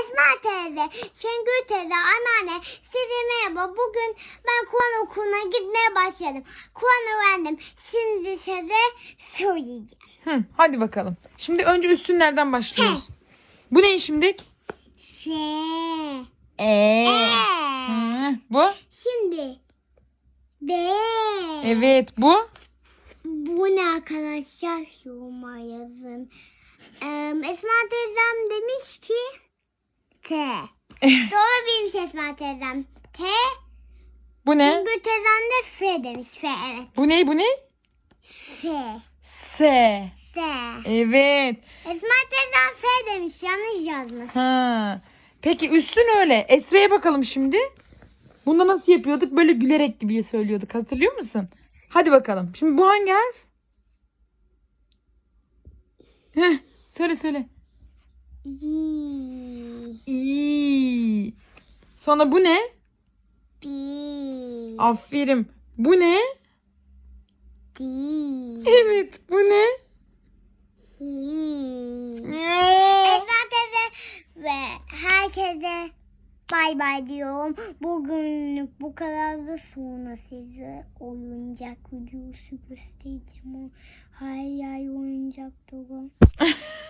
Esma teyze, Şengül teyze, anneanne size merhaba. Bugün ben Kur'an okuluna gitmeye başladım. Kur'an öğrendim. Şimdi size söyleyeceğim. Hı, hadi bakalım. Şimdi önce üstünlerden başlıyoruz. Bu ne şimdi? F. E. E. Hı, bu? Şimdi B. Evet bu. Bu ne arkadaşlar? Yoruma yazın. Ee, Esma ki T. Doğru bilmiş Esma teyzem. T. Bu ne? Şengül teyzem de F demiş. F evet. Bu ne? Bu ne? F. S. F. Evet. Esma teyzem F demiş. Yanlış yazmış. Ha. Peki üstün öyle. Esra'ya bakalım şimdi. Bunda nasıl yapıyorduk? Böyle gülerek gibi söylüyorduk. Hatırlıyor musun? Hadi bakalım. Şimdi bu hangi harf? Heh, söyle söyle. İyi. Sonra bu ne? B. Aferin. Bu ne? D. Evet. Bu ne? Ya. Esma teyze ve herkese bay bay diyorum. Bugünlük bu kadar da sonra size oyuncak videosu göstereceğim. Hay hay oyuncak dolu.